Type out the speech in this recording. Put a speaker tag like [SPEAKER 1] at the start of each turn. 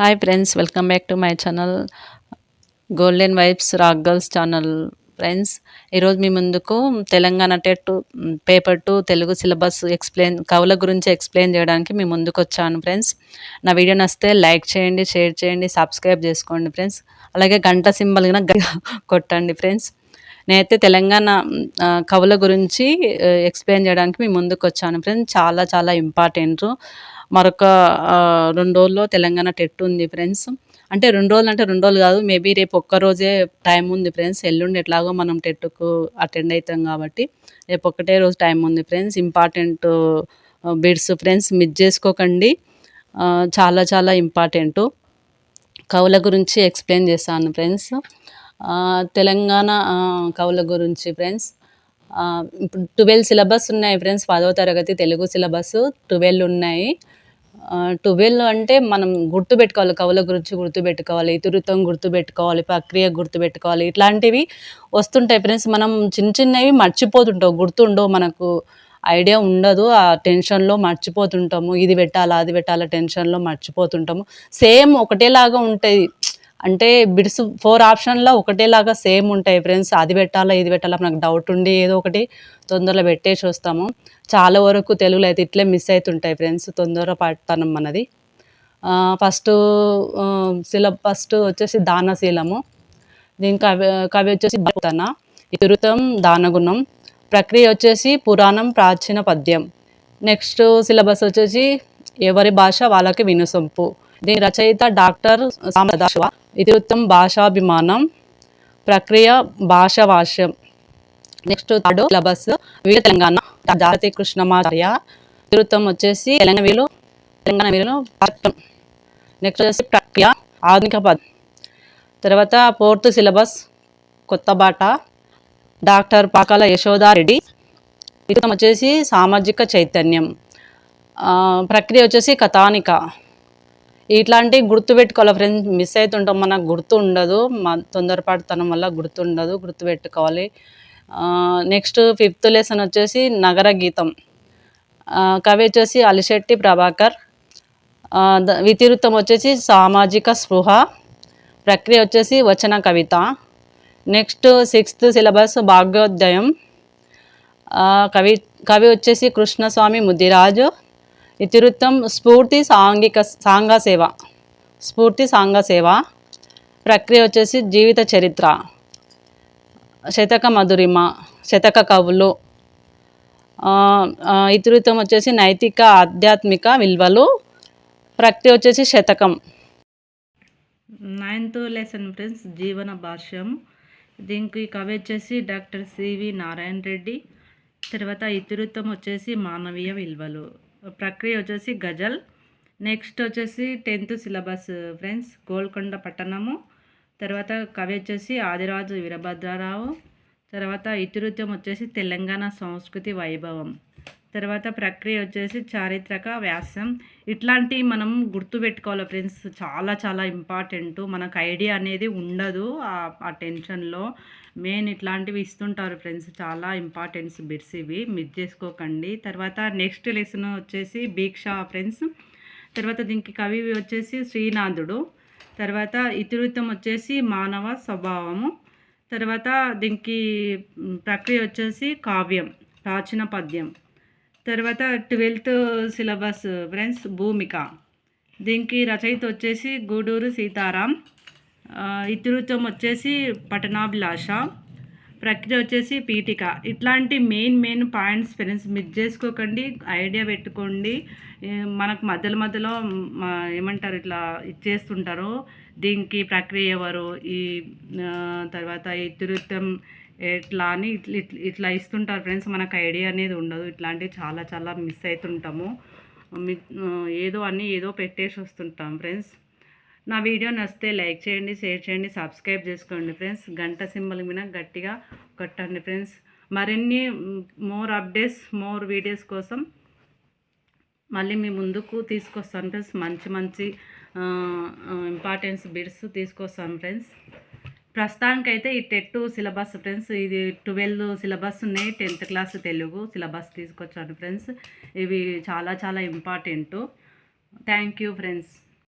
[SPEAKER 1] Hi friends welcome back to my channel golden vibes rock girls channel friends ఈరోజు మీ ముందుకు Telangana TET paper to Telugu syllabus explain కవుల గురించి explain చేయడానికి మీ ముందుకు వచ్చాను ఫ్రెండ్స్ నా వీడియో నచ్చితే లైక్ చేయండి షేర్ చేయండి సబ్స్క్రైబ్ చేసుకోండి ఫ్రెండ్స్ అలాగే గంట సింబల్ కొట్టండి ఫ్రెండ్స్ నేనైతే తెలంగాణ కవుల గురించి ఎక్స్ప్లెయిన్ చేయడానికి మీ ముందుకు వచ్చాను ఫ్రెండ్స్ చాలా చాలా ఇంపార్టెంట్ మరొక రెండు రోజుల్లో తెలంగాణ టెట్ ఉంది ఫ్రెండ్స్ అంటే రెండు రోజులు అంటే రెండు రోజులు కాదు మేబీ రేపు ఒక్క రోజే టైం ఉంది ఫ్రెండ్స్ ఎల్లుండి ఎట్లాగో మనం టెట్కు అటెండ్ అవుతాం కాబట్టి రేపు ఒక్కటే రోజు టైం ఉంది friends important bits friends miss చేసుకోకండి. చాలా చాలా ఇంపార్టెంటు కవుల గురించి ఎక్స్ప్లెయిన్ చేస్తాను ఫ్రెండ్స్ తెలంగాణ కవుల గురించి ఫ్రెండ్స్ ఇప్పుడు ట్వెల్వ్ సిలబస్ ఉన్నాయి ఫ్రెండ్స్ పదవ తరగతి తెలుగు సిలబస్ ట్వెల్వ్ ఉన్నాయి. ట్వెల్వ్ అంటే మనం గుర్తుపెట్టుకోవాలి కవుల గురించి గుర్తుపెట్టుకోవాలి ఇతివృత్తం గుర్తుపెట్టుకోవాలి ప్రక్రియ గుర్తుపెట్టుకోవాలి ఇట్లాంటివి వస్తుంటాయి ఫ్రెండ్స్ మనం చిన్న చిన్నవి మర్చిపోతుంటాం గుర్తుండవు మనకు. ఐడియా ఉండదు ఆ టెన్షన్లో మర్చిపోతుంటాము. ఇది పెట్టాలా అది పెట్టాలా టెన్షన్లో మర్చిపోతుంటాము. సేమ్ ఒకటేలాగా ఉంటాయి. అంటే బిడ్స్ ఫోర్ ఆప్షన్లో ఒకటేలాగా సేమ్ ఉంటాయి ఫ్రెండ్స్. అది పెట్టాలా ఇది పెట్టాలా నాకు డౌట్ ఉండి ఏదో ఒకటి తొందరలో పెట్టేసి వస్తాము. చాలా వరకు తెలుగులో అయితే ఇట్లే మిస్ అవుతుంటాయి ఫ్రెండ్స్ తొందర పడతానం మనది ఫస్ట్ శిల ఫస్ట్ వచ్చేసి దానశీలము దీని కవి కవి వచ్చేసి భక్తన ఇరుతం దానగుణం ప్రక్రియ వచ్చేసి పురాణం ప్రాచీన పద్యం. నెక్స్ట్ సిలబస్ వచ్చేసి ఎవరి భాష వాళ్ళకి వినుసొంపు. దీని రచయిత డాక్టర్ సామదాశివ ఇతివృత్తం భాషాభిమానం ప్రక్రియ భాషావాష్యం నెక్స్ట్ థర్డ్ సిలబస్ వీర తెలంగాణ జాతి కృష్ణమాచార్య. ఇతివృత్తం వచ్చేసి తెలంగాణ వీలు తెలంగాణ వీలు నెక్స్ట్ వచ్చేసి ప్రక్రియ ఆధునిక పద్. తర్వాత ఫోర్త్ సిలబస్ కొత్త బాట డాక్టర్ పాకాల యశోదారెడ్డి ఇతం వచ్చేసి సామాజిక చైతన్యం. ప్రక్రియ వచ్చేసి కథానిక. ఇట్లాంటి గుర్తుపెట్టుకోవాలి ఫ్రెండ్స్ మిస్ అవుతుంటాం మనకు గుర్తు ఉండదు. మా తొందరపాటుతనం వల్ల గుర్తుండదు గుర్తుపెట్టుకోవాలి నెక్స్ట్ ఫిఫ్త్ లెసన్ వచ్చేసి నగర గీతం. కవి వచ్చేసి అలిశెట్టి ప్రభాకర్. ఆ, ద- వచ్చేసి సామాజిక స్పృహ. ప్రక్రియ వచ్చేసి వచన కవిత. నెక్స్ట్ సిక్స్త్ సిలబస్ భాగ్యోదయం కవి కవి వచ్చేసి కృష్ణస్వామి ముద్దిరాజు ఇతివృత్తం స్ఫూర్తి సాంఘిక సాంఘ సేవ. స్ఫూర్తి సాంఘ సేవ. ప్రక్రియ వచ్చేసి జీవిత చరిత్ర. శతక మధురిమ శతక కవులు. ఇతివృత్తం వచ్చేసి నైతిక ఆధ్యాత్మిక విలువలు. ప్రక్రియ వచ్చేసి శతకం. నైన్త్ లెసన్ ఫ్రెండ్స్ జీవన భాష్యం. దీనికి కవి వచ్చేసి డాక్టర్ సివి నారాయణ రెడ్డి. తర్వాత ఇతివృత్తం వచ్చేసి మానవీయ విలువలు. ప్రక్రియ వచ్చేసి గజల్. నెక్స్ట్ వచ్చేసి టెన్త్ సిలబస్ ఫ్రెండ్స్ గోల్కొండ పట్టణము. తర్వాత కవి వచ్చేసి ఆదిరాజు వీరభద్రారావు. తర్వాత ఇతివృత్తం వచ్చేసి తెలంగాణ సంస్కృతి వైభవం. తర్వాత ప్రక్రియ వచ్చేసి చారిత్రక వ్యాసం. ఇట్లాంటివి మనం గుర్తుపెట్టుకోవాలి ఫ్రెండ్స్. చాలా చాలా ఇంపార్టెంట్. మనకు ఐడియా అనేది ఉండదు ఆ- టెన్షన్లో మెయిన్ ఇట్లాంటివి ఇస్తుంటారు ఫ్రెండ్స్. చాలా ఇంపార్టెన్స్ బిట్స్ ఇవి. మిస్ చేసుకోకండి. తర్వాత నెక్స్ట్ లెసన్ వచ్చేసి భీక్ష ఫ్రెండ్స్. తర్వాత దీనికి కవి వచ్చేసి శ్రీనాథుడు. తర్వాత ఇతివృత్తం వచ్చేసి మానవ స్వభావము. తర్వాత దీనికి ప్రక్రియ వచ్చేసి కావ్యం ప్రాచీన పద్యం. తర్వాత ట్వెల్త్ సిలబస్ ఫ్రెండ్స్ భూమిక. దీనికి రచయిత వచ్చేసి గూడూరు సీతారాం. ఆ, ఇతివృత్తం వచ్చేసి పట్టణాభిలాష ప్రక్రియ వచ్చేసి పీఠిక. ఇట్లాంటి main main points friends miss చేసుకోకండి ఐడియా పెట్టుకోండి. మనకు మధ్యలో మధ్యలో ఏమంటారు ఇట్లా ఇచ్చేస్తుంటారు దీనికి ప్రక్రియ ఎవరు ఈ తర్వాత ఇతివృత్తం ఎట్లా అని ఇట్లా ఇట్లా- ఇస్తుంటారు ఫ్రెండ్స్. మనకు ఐడియా అనేది ఉండదు. ఇట్లాంటివి చాలా చాలా మిస్ అవుతుంటాము ఏదో అని ఏదో పెట్టేసి వస్తుంటాం ఫ్రెండ్స్. నా వీడియో నచ్చితే లైక్ చేయండి షేర్ చేయండి సబ్స్క్రైబ్ చేసుకోండి ఫ్రెండ్స్. గంట సింబల్ మీద గట్టిగా కొట్టండి ఫ్రెండ్స్. మరిన్ని మోర్ అప్డేట్స్ మోర్ వీడియోస్ కోసం మళ్ళీ మీ ముందుకు తీసుకొస్తాను ఫ్రెండ్స్. మంచి మంచి ఇంపార్టెన్స్ బిడ్స్ తీసుకొస్తాను ఫ్రెండ్స్. ప్రస్తుతానికైతే ఈ టెట్ సిలబస్ ఫ్రెండ్స్ ఇది ట్వెల్వ్ సిలబస్ ఉన్నాయి టెన్త్ క్లాస్ తెలుగు సిలబస్ తీసుకొచ్చాను ఫ్రెండ్స్. ఇవి చాలా చాలా ఇంపార్టెంట్. Thank you friends.